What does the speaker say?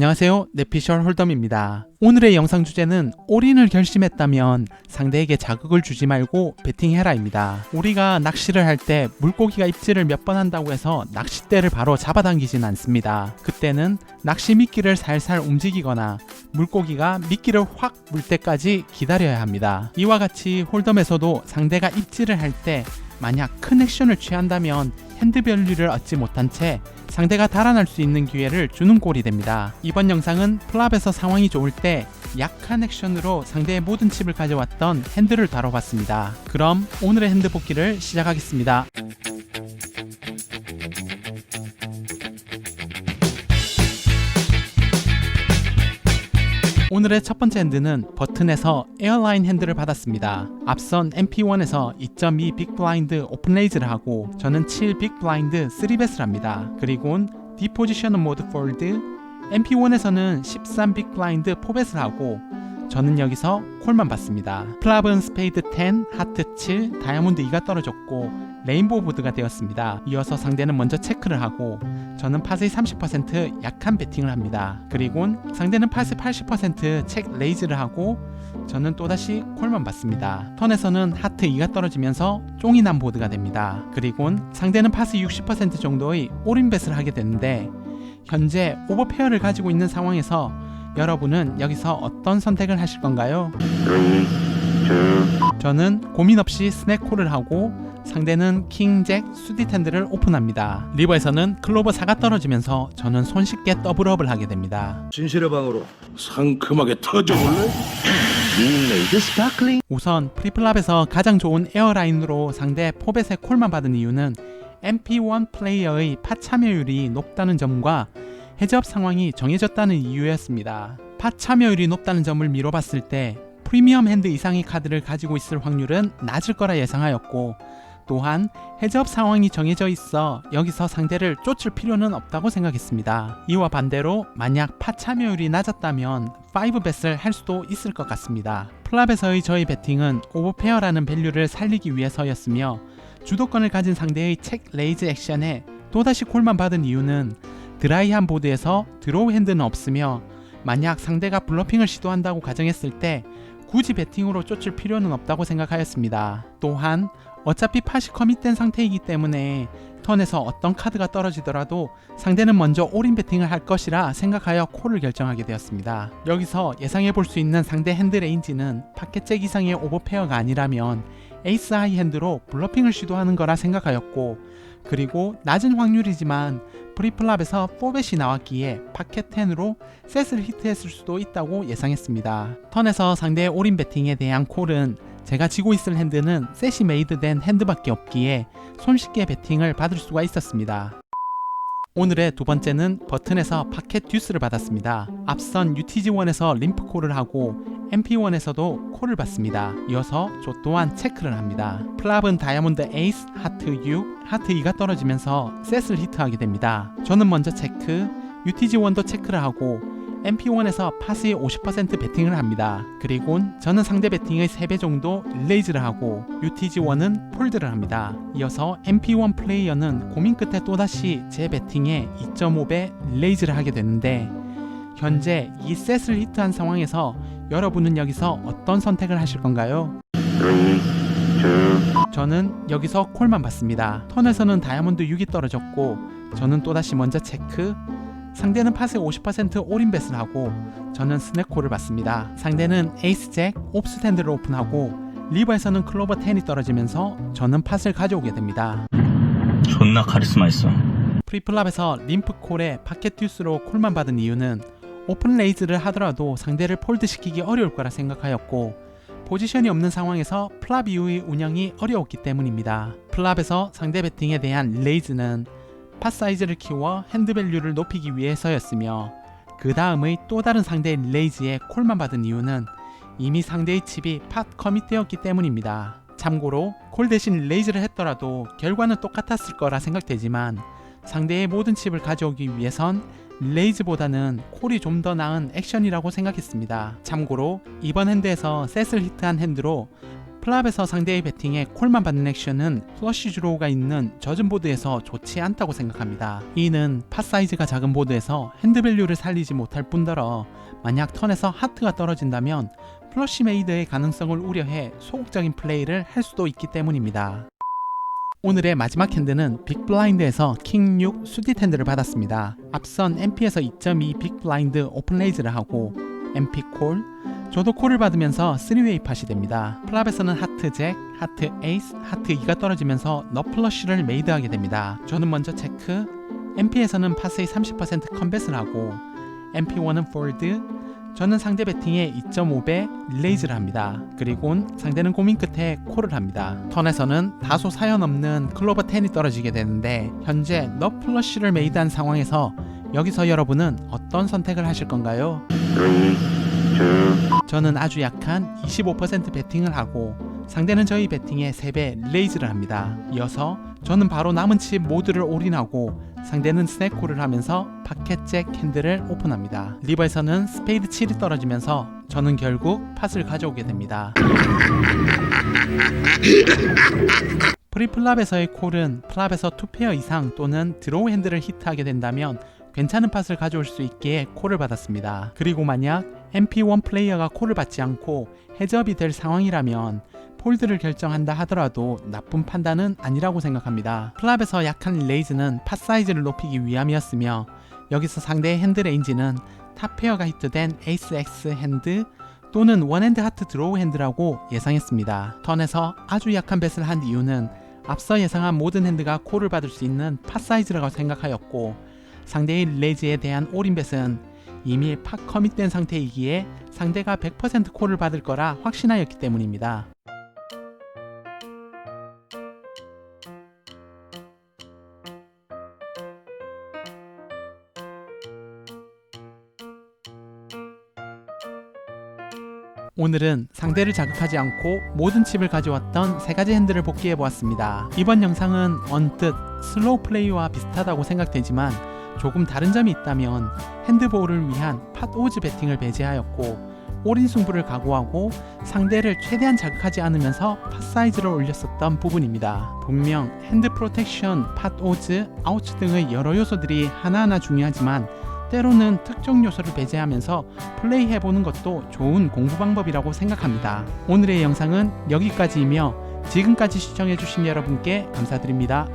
안녕하세요. 내피셜 홀덤입니다. 오늘의 영상 주제는 올인을 결심했다면 상대에게 자극을 주지 말고 베팅해라입니다. 우리가 낚시를 할 때 물고기가 입질을 몇 번 한다고 해서 낚싯대를 바로 잡아당기진 않습니다. 그때는 낚시 미끼를 살살 움직이거나 물고기가 미끼를 확 물 때까지 기다려야 합니다. 이와 같이 홀덤에서도 상대가 입질을 할 때 만약 큰 액션을 취한다면 핸드 밸류를 얻지 못한 채 상대가 달아날 수 있는 기회를 주는 꼴이 됩니다. 이번 영상은 플랍에서 상황이 좋을 때 약한 액션으로 상대의 모든 칩을 가져왔던 핸드를 다뤄봤습니다. 그럼 오늘의 핸드 뽑기를 시작하겠습니다. 오늘의 첫 번째 핸드는 버튼에서 에어라인 핸드를 받았습니다. 앞선 MP1에서 2.2 빅블라인드 오픈레이즈를 하고 저는 7 빅블라인드 3베스를 합니다. 그리고는 디포지션 모드 폴드 MP1에서는 13 빅블라인드 4베스를 하고 저는 여기서 콜만 받습니다. 플랍은 스페이드 10, 하트 7, 다이아몬드 2가 떨어졌고 레인보우 보드가 되었습니다. 이어서 상대는 먼저 체크를 하고 저는 팟의 30% 약한 배팅을 합니다. 그리곤 상대는 팟의 80%책 레이즈를 하고 저는 또다시 콜만 받습니다. 턴에서는 하트 2가 떨어지면서 쫑이 난 보드가 됩니다. 그리곤 상대는 팟의 60% 정도의 올인벳을 하게 되는데 현재 오버페어를 가지고 있는 상황에서 여러분은 여기서 어떤 선택을 하실 건가요? 저는 고민 없이 스낵콜을 하고 상대는 킹, 잭, 수디텐드를 오픈합니다. 리버에서는 클로버 4가 떨어지면서 저는 손쉽게 더블업을 하게 됩니다. 진실의 방으로 상큼하게 터져볼래? 우선 프리플랍에서 가장 좋은 에어라인으로 상대 포벳의 콜만 받은 이유는 MP1 플레이어의 팟 참여율이 높다는 점과 해저업 상황이 정해졌다는 이유였습니다. 팟 참여율이 높다는 점을 미뤄봤을 때 프리미엄 핸드 이상의 카드를 가지고 있을 확률은 낮을 거라 예상하였고 또한 해저업 상황이 정해져 있어 여기서 상대를 쫓을 필요는 없다고 생각했습니다. 이와 반대로 만약 파 참여율이 낮았다면 5벳을 할 수도 있을 것 같습니다. 플랍에서의 저희 배팅은 오버페어라는 밸류를 살리기 위해서였으며 주도권을 가진 상대의 책 레이즈 액션에 또다시 콜만 받은 이유는 드라이한 보드에서 드로우 핸드는 없으며 만약 상대가 블러핑을 시도한다고 가정했을 때 굳이 배팅으로 쫓을 필요는 없다고 생각하였습니다. 또한 어차피 팟이 커밋된 상태이기 때문에 턴에서 어떤 카드가 떨어지더라도 상대는 먼저 올인 배팅을 할 것이라 생각하여 콜을 결정하게 되었습니다. 여기서 예상해 볼 수 있는 상대 핸드 레인지는 파켓잭 이상의 오버페어가 아니라면 에이스 하이 핸드로 블러핑을 시도하는 거라 생각하였고 그리고 낮은 확률이지만 프리플랍에서 4벳이 나왔기에 파켓 10으로 셋을 히트했을 수도 있다고 예상했습니다. 턴에서 상대의 올인 배팅에 대한 콜은 제가 지고 있을 핸드는 셋이 메이드된 핸드밖에 없기에 손쉽게 배팅을 받을 수가 있었습니다. 오늘의 두 번째는 버튼에서 파켓 듀스를 받았습니다. 앞선 UTG1에서 림프콜을 하고 MP1에서도 콜을 받습니다. 이어서 저 또한 체크를 합니다. 플랍은 다이아몬드 에이스, 하트 6, 하트 2가 떨어지면서 셋을 히트하게 됩니다. 저는 먼저 체크, UTG1도 체크를 하고 MP1에서 팟의 50% 배팅을 합니다. 그리고 저는 상대 배팅의 3배 정도 릴레이즈를 하고 UTG1은 폴드를 합니다. 이어서 MP1 플레이어는 고민 끝에 또다시 제 배팅에 2.5배 릴레이즈를 하게 되는데 현재 이 셋을 히트한 상황에서 여러분은 여기서 어떤 선택을 하실 건가요? 저는 여기서 콜만 받습니다. 턴에서는 다이아몬드 6이 떨어졌고 저는 또다시 먼저 체크 상대는 팟의 50% 올인벳을 하고 저는 스낵콜을 받습니다. 상대는 에이스 잭, 옵스탠드를 오픈하고 리버에서는 클로버 10이 떨어지면서 저는 팟을 가져오게 됩니다. 존나 카리스마 있어. 프리플랍에서 림프콜에 파켓 듀스로 콜만 받은 이유는 오픈 레이즈를 하더라도 상대를 폴드시키기 어려울 거라 생각하였고 포지션이 없는 상황에서 플랍 이후의 운영이 어려웠기 때문입니다. 플랍에서 상대 배팅에 대한 레이즈는 팟 사이즈를 키워 핸드 밸류를 높이기 위해서였으며 그 다음의 또 다른 상대의 레이즈에 콜만 받은 이유는 이미 상대의 칩이 팟 커밋되었기 때문입니다. 참고로 콜 대신 레이즈를 했더라도 결과는 똑같았을 거라 생각되지만 상대의 모든 칩을 가져오기 위해선 레이즈보다는 콜이 좀 더 나은 액션이라고 생각했습니다. 참고로 이번 핸드에서 셋을 히트한 핸드로 플랍에서 상대의 배팅에 콜만 받는 액션은 플러시 주로우가 있는 젖은 보드에서 좋지 않다고 생각합니다. 이는 팟 사이즈가 작은 보드에서 핸드밸류를 살리지 못할 뿐더러 만약 턴에서 하트가 떨어진다면 플러시 메이드의 가능성을 우려해 소극적인 플레이를 할 수도 있기 때문입니다. 오늘의 마지막 핸드는 빅블라인드에서 킹 6 수뒷 핸드를 받았습니다. 앞선 MP에서 2.2 빅블라인드 오픈레이즈를 하고 MP 콜, 저도 콜을 받으면서 3웨이 팟이 됩니다. 플랍에서는 하트 잭, 하트 에이스, 하트 2가 떨어지면서 너플러쉬를 메이드하게 됩니다. 저는 먼저 체크, MP에서는 팟의 30% 컨벳을 하고 MP1은 폴드, 저는 상대 배팅에 2.5배 릴레이즈를 합니다. 그리곤 상대는 고민 끝에 콜을 합니다. 턴에서는 다소 사연 없는 클로버 10이 떨어지게 되는데 현재 너플러쉬를 메이드한 상황에서 여기서 여러분은 어떤 선택을 하실 건가요? 저는 아주 약한 25% 배팅을 하고 상대는 저희 배팅의 3배 릴레이즈를 합니다. 이어서 저는 바로 남은 칩 모두를 올인하고 상대는 스네콜을 하면서 파켓 잭 핸들을 오픈합니다. 리버에서는 스페이드 7이 떨어지면서 저는 결국 팟을 가져오게 됩니다. 프리플랍에서의 콜은 플랍에서 2페어 이상 또는 드로우 핸들을 히트하게 된다면 괜찮은 팟을 가져올 수 있기에 콜을 받았습니다. 그리고 만약 MP1 플레이어가 콜을 받지 않고 해저업이 될 상황이라면 폴드를 결정한다 하더라도 나쁜 판단은 아니라고 생각합니다. 플랍에서 약한 레이즈는 팟 사이즈를 높이기 위함이었으며 여기서 상대의 핸드 레인지는 탑 페어가 히트된 에이스 X 핸드 또는 원핸드 하트 드로우 핸드라고 예상했습니다. 턴에서 아주 약한 뱃을 한 이유는 앞서 예상한 모든 핸드가 콜을 받을 수 있는 팟 사이즈라고 생각하였고 상대의 레이즈에 대한 올인 뱃은 이미 팟 커밋된 상태이기에 상대가 100% 콜을 받을 거라 확신하였기 때문입니다. 오늘은 상대를 자극하지 않고 모든 칩을 가져왔던 세 가지 핸들을 복귀해 보았습니다. 이번 영상은 언뜻 슬로우 플레이와 비슷하다고 생각되지만 조금 다른 점이 있다면 핸드볼을 위한 팟 오즈 배팅을 배제하였고 올인 승부를 각오하고 상대를 최대한 자극하지 않으면서 팟 사이즈를 올렸었던 부분입니다. 분명 핸드 프로텍션, 팟 오즈, 아우츠 등의 여러 요소들이 하나하나 중요하지만 때로는 특정 요소를 배제하면서 플레이해보는 것도 좋은 공부 방법이라고 생각합니다. 오늘의 영상은 여기까지이며 지금까지 시청해주신 여러분께 감사드립니다.